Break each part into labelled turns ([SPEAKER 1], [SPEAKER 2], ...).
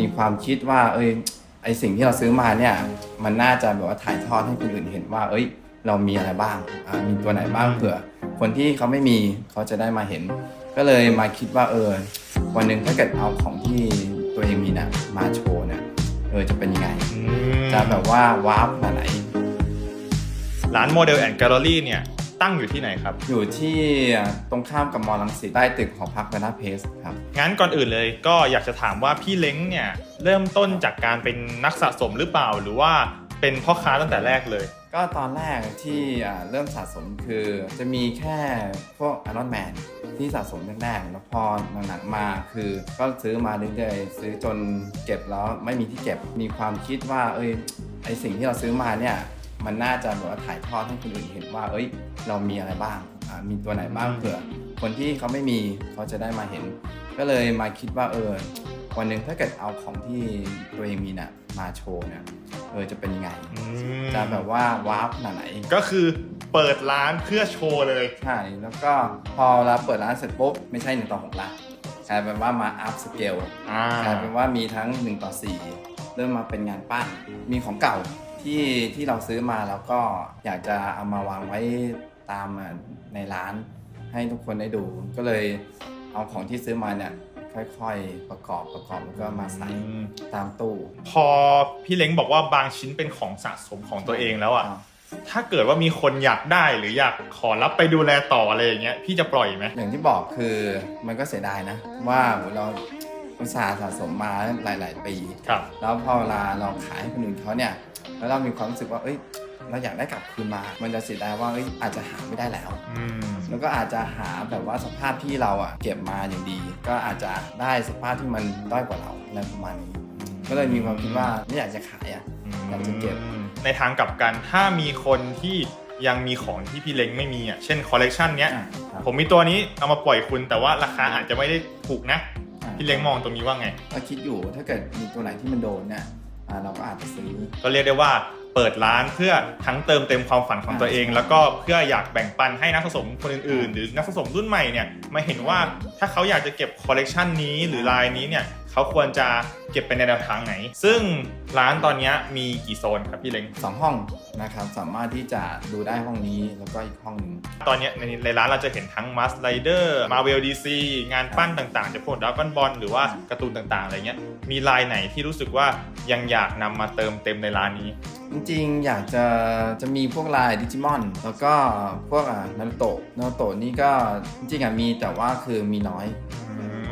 [SPEAKER 1] มีความคิดว่า เอ้ยไอสิ่งที่เราซื้อมาเนี่ย มันน่าจะแบบว่าถ่ายทอดให้คนอื่นเห็นว่า เอ้ย เรามีอะไรบ้างอ่ามีตัวไหนบ้างเผื่อ คนที่เขาไม่มีเขาจะได้มาเห็น ก็เลยมาคิดว่าเออวันหนึ่งถ้าเกิดเอาของที่ตัวเองมีเนี่ยมาโชว์เนี่ยเออจะเป็นยังไง
[SPEAKER 2] อืม
[SPEAKER 1] จะแบบว่าว้าวขนาดไหน
[SPEAKER 2] ร้านโมเดลแอนด์แกลเลอรี่เนี่ย ตั้งอยู่ที่ไหนครับ
[SPEAKER 1] อยู่ที่ตรงข้ามกับมอลังสิตใต้ตึกหอพักวนาเพสครับ
[SPEAKER 2] งั้นก่อนอื่นเลยก็อยากจะถามว่าพี่เล้งเนี่ยเริ่มต้นจากการเป็นนักสะสมหรือเปล่า หรือว่าเป็นพ่อค้าตั้งแต่แรกเลย
[SPEAKER 1] ก็ตอนแรกที่อ่าเริ่มสะสมคือจะมีแค่พวก Iron Man ที่สะสมแรกๆแล้วพอหนังๆมาคือก็ซื้อมาเรื่อยๆซื้อจนเก็บแล้วไม่มีที่เก็บมีความคิดว่าเอ้ยไอสิ่งที่เราซื้อมาเนี่ย มันน่าจะแบบว่าถ่ายทอดให้คนอื่นเห็นว่า เอ้ย เรามีอะไรบ้างอ่ามีตัวไหนบ้าง
[SPEAKER 2] อืม
[SPEAKER 1] เผื่อ คนที่เขาไม่มีเขาจะได้มาเห็น ก็เลยมาคิดว่าเออวันหนึ่งถ้าเกิดเอาของที่ตัวเองมีน่ะมาโชว์เนี่ยเออจะเป็นยังไง
[SPEAKER 2] อืม
[SPEAKER 1] จะแบบว่าว้าวขนาดไหน
[SPEAKER 2] ก็คือเปิดร้านเพื่อโชว์เลย
[SPEAKER 1] ใช่แล้วก็พอเราเปิดร้านเสร็จปุ๊บ ไม่ใช่ 1 ต่อ6ละกลายเป็นว่ามาอัพสเกล
[SPEAKER 2] อ่าก
[SPEAKER 1] ลายเป็นว่ามีทั้ง 1 ต่อ 4 เริ่มมาเป็นงานปั้นมีของเก่า ที่ที่เราซื้อมาแล้วก็อยากจะเอามาวางไว้ตามในร้านให้ทุกคนได้ดู ก็เลยเอาของที่ซื้อมาเนี่ยค่อยๆ ประกอบประกอบแล้วก็มาใส่
[SPEAKER 2] อืม
[SPEAKER 1] ตามตู้
[SPEAKER 2] พอพี่เล้งบอกว่าบางชิ้นเป็นของสะสมของตัวเองแล้วอะถ้าเกิดว่ามีคนอยากได้หรืออยากขอรับไปดูแลต่ออะไรอย่างเงี้ยพี่จะปล่อยไหม
[SPEAKER 1] อย่างที่บอกคือมันก็เสียดายนะ ว่าเราอุตสาห์สะสมมาหลาย ๆ ปี
[SPEAKER 2] ครับ
[SPEAKER 1] แล้วพอเวลาเราขายให้คนอื่นเขาเนี่ย แล้วเรามีความรู้สึกว่าเอ้ยเราอยากได้กลับคืนมา มันจะเสียดายว่าเอ้ยอาจจะหาไม่ได้แล้ว
[SPEAKER 2] อืม
[SPEAKER 1] แล้วก็อาจจะหาแบบว่าสภาพที่เราอะเก็บมาอย่างดี ก็อาจจะได้สภาพที่มันด้อยกว่าเราอะไรประมาณนี้ก็เลยมีความคิดว่าไม่อยากจะขายอะอยากจะเก็บ
[SPEAKER 2] ในทางกลับกันถ้ามีคนที่ยังมีของที่พี่เล้งไม่มีอะ เช่นคอลเลกชันเนี้ย
[SPEAKER 1] อะครับ
[SPEAKER 2] ผมมีตัวนี้เอามาปล่อยคุณแต่ว่าราคาอาจจะไม่ได้ถูกนะ
[SPEAKER 1] อะ
[SPEAKER 2] พี่เล้งมองตรงนี้ว่าไง
[SPEAKER 1] ก็คิดอยู่ถ้าเกิดมีตัวไหนที่มันโดนเนี่ย อะเราก็อาจจะซื้อ
[SPEAKER 2] ก็เรียกได้ว่าเปิดร้านเพื่อทั้งเติมเต็มความฝันของตัวเอง แล้วก็เพื่ออยากแบ่งปันให้นักสะสมคนอื่นๆ หรือนักสะสมรุ่นใหม่เนี่ยมาเห็นว่าถ้าเขาอยากจะเก็บคอลเลกชันนี้หรือลายนี้เนี่ย เขาควรจะเก็บไปในแนวทางไหน ซึ่งร้านตอนนี้มีกี่โซนครับพี่เล้ง
[SPEAKER 1] สองห้องนะครับสามารถที่จะดูได้ห้องนี้แล้วก็อีกห้องหนึ่ง
[SPEAKER 2] ตอนเนี้ยในในร้านเราจะเห็นทั้ง Must Rider Marvel DC งานปั้นต่างๆจากพวกด r a ก้อนบอลหรือว่าการ์ตูนต่างๆอะไรเงี้ยมีลายไหนที่รู้สึกว่ายังอยากนำมาเติมเต็มในร้านนี้
[SPEAKER 1] จริงๆ อยากจะจะมีพวกลายดิจิมอนแล้วก็พวกอ่านารูโตะนารูโตะนี่ก็จริงๆอะมีแต่ว่าคือมีน้อย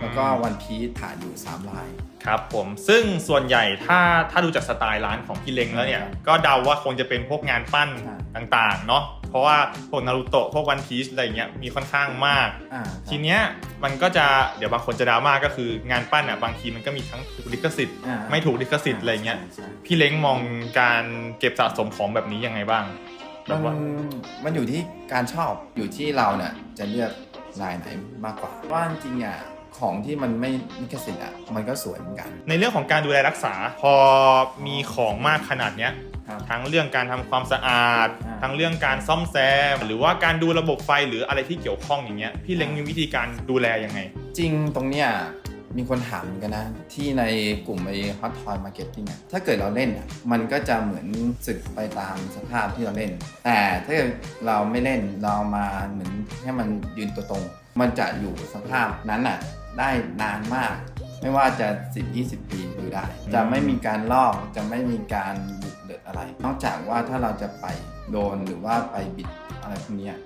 [SPEAKER 1] แล้วก็วันพีชถ่ายอยู่ 3 ลาย
[SPEAKER 2] ครับผมซึ่งส่วนใหญ่ถ้าถ้าดูจากสไตล์ร้านของพี่เล็งแล้วเนี่ย ก็เดาว่าคงจะเป็นพวกงานปั้น
[SPEAKER 1] ใช่
[SPEAKER 2] ต่างๆเนาะเพราะว่าพวกนารูโตะพวกวันพีชอะไรเงี้ยมีค่อนข้างมาก
[SPEAKER 1] อ่า
[SPEAKER 2] ทีเนี้ยมันก็จะเดี๋ยวบางคนจะดราม่าก็คืองานปั้นอะบางทีมันก็มีทั้งถูกลิขสิทธิ์
[SPEAKER 1] อ่า
[SPEAKER 2] ไม่ถูกลิขสิทธิ์อะไรเงี้ย
[SPEAKER 1] ใช่
[SPEAKER 2] พี่เล้งมองการเก็บสะสมของแบบนี้ยังไงบ้างแบ
[SPEAKER 1] มั
[SPEAKER 2] บ
[SPEAKER 1] น
[SPEAKER 2] ว่า
[SPEAKER 1] มันอยู่ที่การชอบอยู่ที่เราเนี่ยจะเลือกลายไหนมากกว่าว่าจริงๆอะ ของที่มันไม่ลิขสิทธิ์อะมันก็สวยเหมือนกัน
[SPEAKER 2] ในเรื่องของการดูแลรักษาพอมีของมากขนาดเนี้ย
[SPEAKER 1] ครับ
[SPEAKER 2] ทั้งเรื่องการทำความสะอาด
[SPEAKER 1] อ่า
[SPEAKER 2] ทั้งเรื่องการซ่อมแซม หรือว่าการดูระบบไฟหรืออะไรที่เกี่ยวข้องอย่างเงี้ยพี่เล้งมีวิธีการดูแลยังไง
[SPEAKER 1] จริงตรงเนี้ยมีคนถามเหมือนกันนะ ที่ในกลุ่มไอ้ Hot Toy Marketing อะถ้าเกิดเราเล่นอะมันก็จะเหมือนสึกไปตามสภาพที่เราเล่น แต่ถ้าเกิดเราไม่เล่นเรามาเหมือนให้มันยืนตัวตรง มันจะอยู่สภาพนั้นอะ ได้นานมาก ไม่ว่าจะ 10 20 ปีอยู่ได้ จะไม่มีการลอกจะไม่มีการบุกเดือดอะไร นอกจากว่าถ้าเราจะไปโดนหรือว่าไปบิดอะไรพวกเนี้ย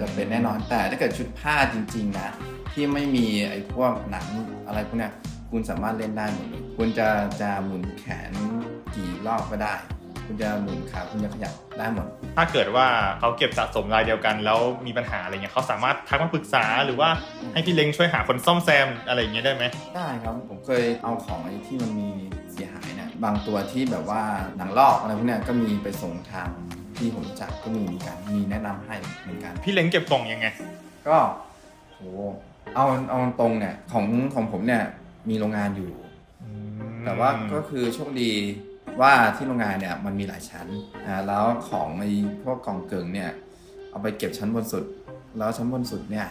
[SPEAKER 1] จะเป็นแน่นอนแต่ถ้าเกิดชุดผ้าจริง ๆ นะ ที่ไม่มีไอ้พวกหนังอะไรพวกเนี้ยคุณสามารถเล่นได้หมดเลยคุณจะจะหมุนแขนกี่รอบก็ได้ คุณจะหมุนขาคุณจะขยับได้หมด
[SPEAKER 2] ถ้าเกิดว่าเขาเก็บสะสมรายเดียวกัน แล้วมีปัญหาอะไรเงี้ยเขาสามารถทักมาปรึกษาหรือว่าให้พี่เล้งช่วยหาคนซ่อมแซมอะไรอย่างเงี้ยได้ไหม
[SPEAKER 1] ได้ครับผมเคยเอาของไอ้ที่มันมีเสียหายเนี่ยบางตัวที่แบบว่าหนังลอกอะไรพวกเนี้ยก็มีไปส่งทางที่ผมรู้จักก็มีเหมือนกันมีแนะนำให้เหมือนกัน
[SPEAKER 2] พี่เล้งเก็บกล่องยังไง
[SPEAKER 1] ก็โหเอาเอาตรงเนี่ยของของผมเนี่ยมีโรงงานอยู่ แต่ว่าก็คือโชคดี ว่าที่โรงงานเนี่ยมันมีหลายชั้นอ่าแล้วของไอ้พวกกล่องเกิงเนี่ยเอาไปเก็บชั้นบนสุด แล้วชั้นบนสุดเนี่ย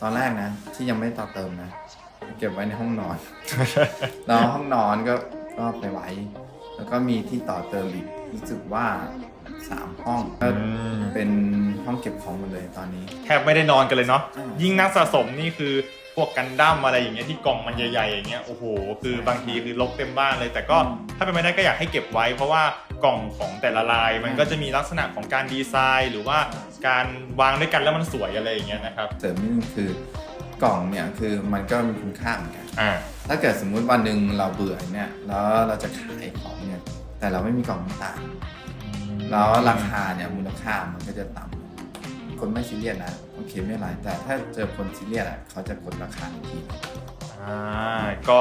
[SPEAKER 1] ตอนแรกนะที่ยังไม่ต่อเติมนะโอ้โหเก็บไว้ในห้องนอน แล้วห้องนอนก็ก็ไปไว้ แล้วก็มีที่ต่อเติมอีกรู้สึกว่าสามห้องก็
[SPEAKER 2] อืม
[SPEAKER 1] เป็นห้องเก็บของหมดเลยตอนนี้
[SPEAKER 2] แทบไม่ได้นอนกันเลยเนาะ
[SPEAKER 1] อืม
[SPEAKER 2] ยิ่งนักสะสมนี่คือ พวกกันดั้มอะไรอย่างเงี้ยที่กล่องมันใหญ่ๆอย่างเงี้ยโอ้โหคือบางทีคือลกเต็มบ้านเลย แต่ก็ถ้าเป็นไม่ได้ก็อยากให้เก็บไว้ เพราะว่ากล่องของแต่ละลาย มันก็จะมีลักษณะของการดีไซน์ หรือว่าการวางด้วยกันแล้วมันสวยอะไรอย่างเงี้ยนะครับ
[SPEAKER 1] เสริมนิดนึงคือกล่องเนี่ยคือมันก็มีคุณค่าเหมือนกัน
[SPEAKER 2] อ่า
[SPEAKER 1] ถ้าเกิดสมมุติวันหนึ่งเราเบื่อเนี่ยแล้วเราจะขายของเนี่ยแต่เราไม่มีกล่องต่างๆแล้วราคาเนี่ยมูลค่ามันก็จะต่ำ คนไม่ซีเรียสนะโอเคไม่เป็นไรแต่ถ้าเจอคนซีเรียสอะเขาจะกดราคาทันที
[SPEAKER 2] อ่าก็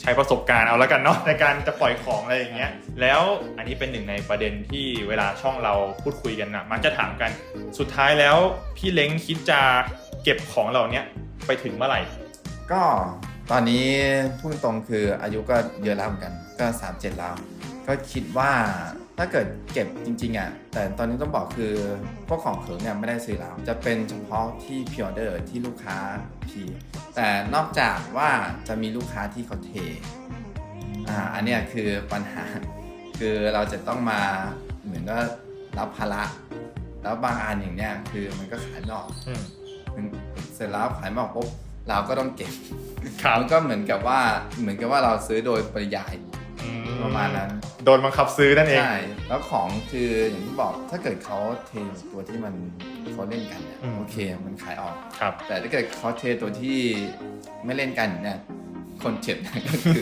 [SPEAKER 2] ใช้ประสบการณ์เอาแล้วกันเนาะในการจะปล่อยของอะไรอย่างเงี้ย แล้วอันนี้เป็นหนึ่งในประเด็นที่เวลาช่องเราพูดคุยกันนะมักจะถามกันสุดท้ายแล้วพี่เล้งคิดจะเก็บของเหล่าเนี้ยไปถึงเมื่อไหร่
[SPEAKER 1] ก็ตอนนี้พูดตรงคืออายุก็เยอะแล้วเหมือนกันก็สามเจ็ดแล้ว ก็คิดว่า ถ้าเกิดเก็บจริงๆอะแต่ตอนนี้ต้องบอกคือพวกของเขิงเนี่ยไม่ได้ซื้อแล้ว จะเป็นเฉพาะที่พิออเดอร์ที่ลูกค้าพีแต่นอกจากว่าจะมีลูกค้าที่เขาเทอ่าอันเนี้ยคือปัญหา คือเราจะต้องมาเหมือนว่ารับภาระแล้วบางอันอย่างเนี้ยคือมันก็ขายไม่ออก
[SPEAKER 2] อืม
[SPEAKER 1] เสร็จแล้วขายไม่ออกปุ๊บเราก็ต้องเก็บ
[SPEAKER 2] ครับ
[SPEAKER 1] มันก็เหมือนกับว่าเหมือนกับว่าเราซื้อโดยปริยาย
[SPEAKER 2] อื
[SPEAKER 1] ประมาณนั้น
[SPEAKER 2] โดนบังคับซื้อนั่นเอง
[SPEAKER 1] ใช่ แล้วของคืออย่างที่บอกถ้าเกิดเขาเทตัวที่มันเขาเล่นกันเนี่ย
[SPEAKER 2] อืม
[SPEAKER 1] โอเคมันขายออก
[SPEAKER 2] ครับ
[SPEAKER 1] แต่ถ้าเกิดเขาเทตัวที่ไม่เล่นกันเนี่ยคนเจ็บ ก็คือ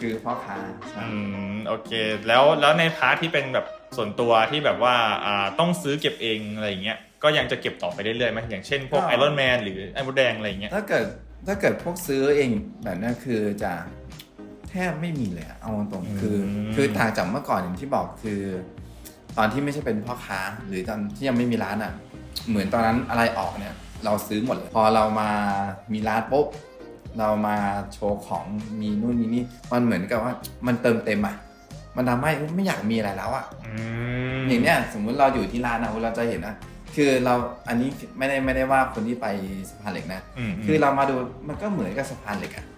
[SPEAKER 1] คือพ่อค้าใช่
[SPEAKER 2] อืมโอเค แล้วแล้วในพาร์ทที่เป็นแบบส่วนตัวที่แบบว่าอ่าต้องซื้อเก็บเองอะไรอย่างเงี้ยก็ยังจะเก็บต่อไปเรื่อยๆไหมอย่างเช่นพวกไอรอนแมนหรือไอ้มดแดงอะไรอย่างเงี้ย
[SPEAKER 1] ถ้าเกิดถ้าเกิดพวกซื้อเองแบบนั้นคือจะแทบไม่มีเลยอะเอาตรงๆคือ
[SPEAKER 2] ม
[SPEAKER 1] คือต่างจากเมื่อก่อนอย่างที่บอกคือ ตอนที่ไม่ใช่เป็นพ่อค้า หรือตอนที่ยังไม่มีร้านอะเหมือนตอนนั้นอะไรออกเนี่ย เราซื้อหมดเลยพอเรามามีร้านปุ๊บเรามาโชว์ของมีนู่นมีนี่มันเหมือนกับว่ามันเติมเต็มอะมันทำให้ไม่อยากมีอะไรแล้วอะ
[SPEAKER 2] อืม
[SPEAKER 1] อย่างเนี้ยสมมุติเราอยู่ที่ร้านนะเราจะเห็นนะคือเราอันนี้ไม่ได้ไม่ได้ว่าคนที่ไปสะพานเหล็กนะ
[SPEAKER 2] ม
[SPEAKER 1] คือเรามาดูมันก็เหมือนกับสะพานเหล็กอะ
[SPEAKER 2] ม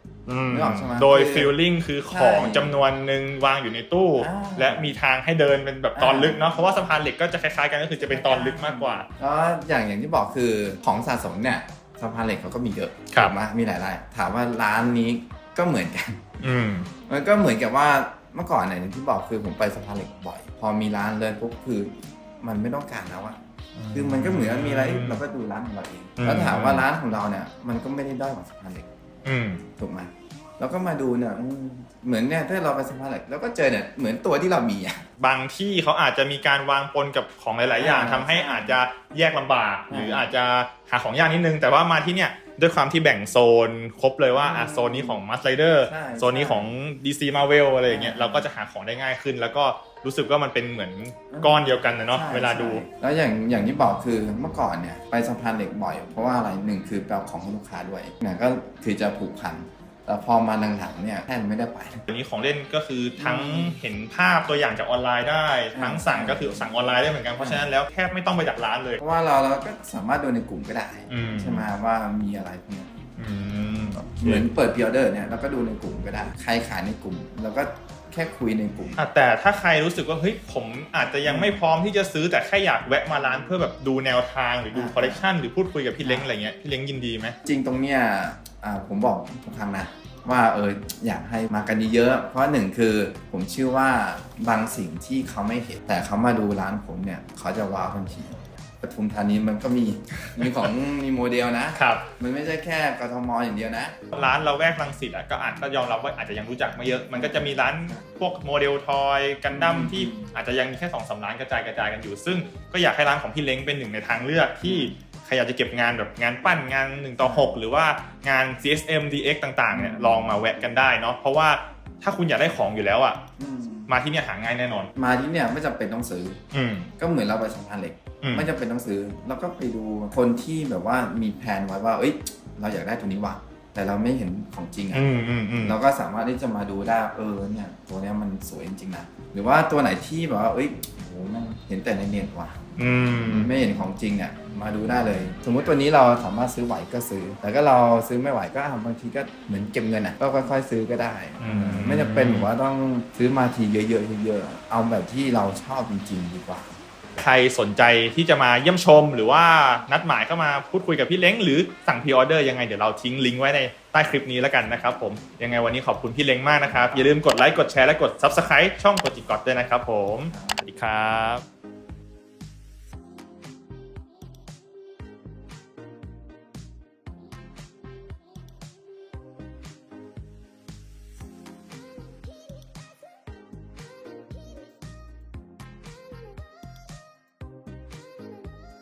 [SPEAKER 1] นึกออกใช่ไหม
[SPEAKER 2] โดย
[SPEAKER 1] คือ
[SPEAKER 2] ฟีลลิ่งคือของ
[SPEAKER 1] ใช่
[SPEAKER 2] จำนวนหนึ่งวางอยู่ในตู้
[SPEAKER 1] อ่า
[SPEAKER 2] และมีทางให้เดินเป็นแบบตอน
[SPEAKER 1] อ่า
[SPEAKER 2] ลึกเนาะเพราะว่าสะพานเหล็กก็จะคล้ายๆกันก็คือจะเป็นตอนลึกมากกว่า
[SPEAKER 1] แล้วอย่างอย่างที่บอกคือของสะสมเนี่ยสะพานเหล็กเขาก็มีเยอะ
[SPEAKER 2] ครับ
[SPEAKER 1] ถูกไหมมีหลายรายถามว่าร้านนี้ก็เหมือนกัน
[SPEAKER 2] อืม
[SPEAKER 1] มันก็เหมือนกับว่าเมื่อก่อนเนี่ยอย่างที่บอกคือผมไปสะพานเหล็กบ่อย พอมีร้านเลยปุ๊บคือมันไม่ต้องการแล้วอะคือมันก็เหมือนมีอะไรเราก็ดูร้านของเราเอง
[SPEAKER 2] อืม
[SPEAKER 1] แล้วถามว่าร้านของเราเนี่ยมันก็ไม่ได้ด้อยกว่าสะพานเหล็ก
[SPEAKER 2] อืม
[SPEAKER 1] ถูกไหมเราก็มาดูเนี่ยอืมเหมือนเนี่ยถ้าเราไปสะพานเหล็กเราก็เจอเนี่ยเหมือนตัวที่เรามีอะ
[SPEAKER 2] บางที่เขาอาจจะมีการวางปนกับของหลาย ๆ อย่าง
[SPEAKER 1] อ่า
[SPEAKER 2] ทำให้อาจจะแยกลำบาก
[SPEAKER 1] อ่า
[SPEAKER 2] หรืออาจจะหาของยากนิดนึง แต่ว่ามาที่เนี่ย ด้วยความที่แบ่งโซนครบเลยว่าอะ
[SPEAKER 1] อืม
[SPEAKER 2] โซนนี้ของ m a s t Rider
[SPEAKER 1] ใช่
[SPEAKER 2] โซนนี้ของ DC Marvel อะไรอย่างเงี้ย
[SPEAKER 1] อ่า
[SPEAKER 2] เราก็จะหาของได้ง่ายขึ้น แล้วก็รู้สึกว่ามันเป็นเหมือนก้อนเดียวกันนะเนาะ
[SPEAKER 1] ใช่
[SPEAKER 2] เวลาดู
[SPEAKER 1] ใช่แล้วอย่างอย่างที่บอกคือเมื่อก่อนเนี่ยไปสะพานเหล็กบ่อย เพราะว่าอะไรหนึ่งคือแปลของให้ลูกค้าด้วยเนี่ยก็คือจะผูกพัน แต่พอมาหลังๆเนี่ยแทบไม่ได้ไป
[SPEAKER 2] อันนี้ของเล่นก็คือทั้ง
[SPEAKER 1] อืม
[SPEAKER 2] เห็นภาพตัวอย่างจากออนไลน์ได้ ทั้งสั่ง
[SPEAKER 1] ใช่
[SPEAKER 2] ก็คือสั่งออนไลน์ได้เหมือนกัน เพราะฉะนั้นแล้วแทบไม่ต้องไปจากร้านเลย
[SPEAKER 1] เพราะว่าเราเราก็สามารถดูในกลุ่มก็ได้
[SPEAKER 2] อืม
[SPEAKER 1] ใช่ไหมว่ามีอะไรพวกเนี้ย
[SPEAKER 2] อืม
[SPEAKER 1] เหมือนเปิดพิออเดอร์เนี่ยเราก็ดูในกลุ่มก็ได้ ใครขายในกลุ่มเราก็แค่คุยในกลุ่ม
[SPEAKER 2] อะแต่ถ้าใครรู้สึกว่าเฮ้ยผมอาจจะยังไม่พร้อมที่จะซื้อแต่แค่อยากแวะมาร้านเพื่อแบบดูแนวทางหรือดู
[SPEAKER 1] อ่า
[SPEAKER 2] คอลเลกชันหรือพูดคุยกับพี่เล้งอะไรเงี้ยพี่เล้งยินดีไหม
[SPEAKER 1] จริงตรงเนี้ยอ่า ผมบอกทุกครั้งนะ ว่าเอออยากให้มากันเยอะๆเพราะหนึ่งคือผมเชื่อว่าบางสิ่งที่เขาไม่เห็น แต่เขามาดูร้านผมเนี่ย เขาจะว้าวทันทีปทุมธานีมันก็มีมีของมีโมเดลนะ
[SPEAKER 2] ครับ
[SPEAKER 1] มันไม่ใช่แค่กทมอย่างเดียวนะ
[SPEAKER 2] ร้านเราแวกรังสิตอะก็อาจก็ยอมรับว่าอาจจะยังรู้จักไม่เยอะ มันก็จะมีร้านพวกโมเดลทอยกันดั้มที่อาจจะยังมีแค่สองสามร้านกระจายกระจายกันอยู่ ซึ่งก็อยากให้ร้านของพี่เล้งเป็นหนึ่งในทางเลือกที่ ใครอยากจะเก็บงานแบบงานปั้นงาน1ต่อ6 หรือว่างาน CSM DX ต่างๆเนี่ยลองมาแวะกันได้เนาะเพราะว่าถ้าคุณอยากได้ของอยู่แล้วอะมาที่เนี่ยหาง่ายแน่นอน
[SPEAKER 1] มาที่เนี่ยไม่จำเป็นต้องซื้อ
[SPEAKER 2] อืม
[SPEAKER 1] ก็เหมือนเราไปสะพานเหล็ก
[SPEAKER 2] อืม
[SPEAKER 1] ไม่จำเป็นต้องซื้อแล้วก็ไปดูคนที่แบบว่ามีแผนไว้ว่า เอ้ย เราอยากได้ตัวนี้ว่ะแต่เราไม่เห็นของจริงอะ
[SPEAKER 2] อืมอืมอืม
[SPEAKER 1] เราก็สามารถที่จะมาดูได้เออเนี่ยตัวเนี้ยมันสวยจริงๆนะหรือว่าตัวไหนที่แบบว่าเอ้ยโห มันเห็นแต่ในเน็ตว่ะ
[SPEAKER 2] อืม
[SPEAKER 1] ไม่เห็นของจริงเนี่ยมาดูได้เลย สมมุติตัวนี้เราสามารถซื้อไหวก็ซื้อ แต่ก็เราซื้อไม่ไหวก็อะบางทีก็เหมือนเก็บเงินอะ ก็ค่อยๆซื้อก็ได้
[SPEAKER 2] อืม
[SPEAKER 1] ไม่จำเป็นแบบว่าต้องซื้อมาทีเยอะๆเยอะๆเอาแบบที่เราชอบจริงๆดีกว่า
[SPEAKER 2] ใครสนใจที่จะมาเยี่ยมชม หรือว่านัดหมายเข้ามาพูดคุยกับพี่เล้งหรือสั่งพรีออเดอร์ยังไงเดี๋ยวเราทิ้งลิงก์ไว้ในใต้คลิปนี้แล้วกันนะครับผมยังไงวันนี้ขอบคุณพี่เล้งมากนะครับอย่าลืมกดไลค์กดแชร์และกด Subscribe ช่องกดจิกกอดด้วยนะครับผมสวัส ดีครับ